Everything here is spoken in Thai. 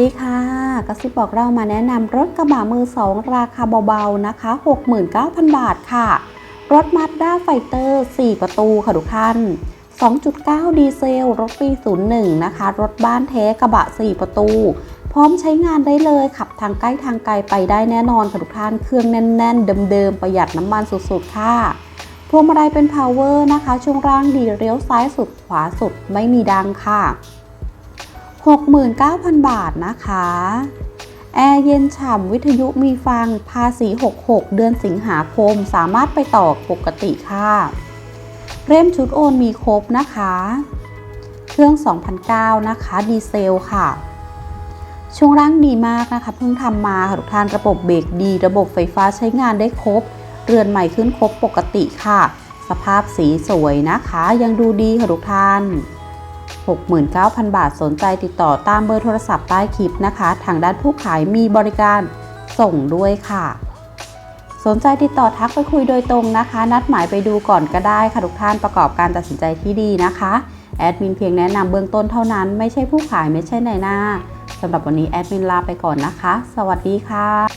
ดีค่ะกระซิบบอกเรามาแนะนำรถกระบะมือสองราคาเบาๆนะคะ 69,000 บาทค่ะ รถมาด้าไฟเตอร์ 4 ประตูค่ะทุกท่าน 2.9 ดีเซล รถปี 01 นะคะ รถบ้านแท้กระบะ 4 ประตู พร้อมใช้งานได้เลยขับทางใกล้ทางไกลไปได้แน่นอนค่ะทุกท่าน เครื่องแน่นๆ เดิมๆ ประหยัดน้ำมันสุดๆ ค่ะพวงมาลัยเป็น power นะคะ ช่วงล่างดีเลี้ยวซ้ายสุดขวาสุดไม่มีดังค่ะ 69,000 บาทนะคะ แอร์เย็นฉ่ำวิทยุมีฟังภาษี 66 เดือนสิงหาคม สามารถไปต่อปกติค่ะ เร่มชุดโอนมีครบนะคะ เครื่อง 2009 นะคะ ดีเซลค่ะ ช่วงล่างดีมากนะคะ เพิ่งทำมาค่ะทุกท่านระบบเบรกดี ระบบไฟฟ้าใช้งานได้ครบ เรือนใหม่ขึ้นครบปกติค่ะ สภาพสีสวยนะคะ ยังดูดีค่ะทุกท่าน 69,000 บาทสนใจติดต่อตามเบอร์โทรศัพท์ใต้คลิปนะคะ ทางด้านผู้ขายมีบริการส่งด้วยค่ะ สนใจติดต่อทักไปคุยโดยตรงนะคะ นัดหมายไปดูก่อนก็ได้ค่ะทุกท่านประกอบการตัดสินใจที่ดีนะคะแอดมินเพียงแนะนำเบื้องต้นเท่านั้นไม่ใช่ผู้ขายไม่ใช่นหน้าสำหรับวันนี้แอดมินลาไปก่อนนะคะ สวัสดีค่ะ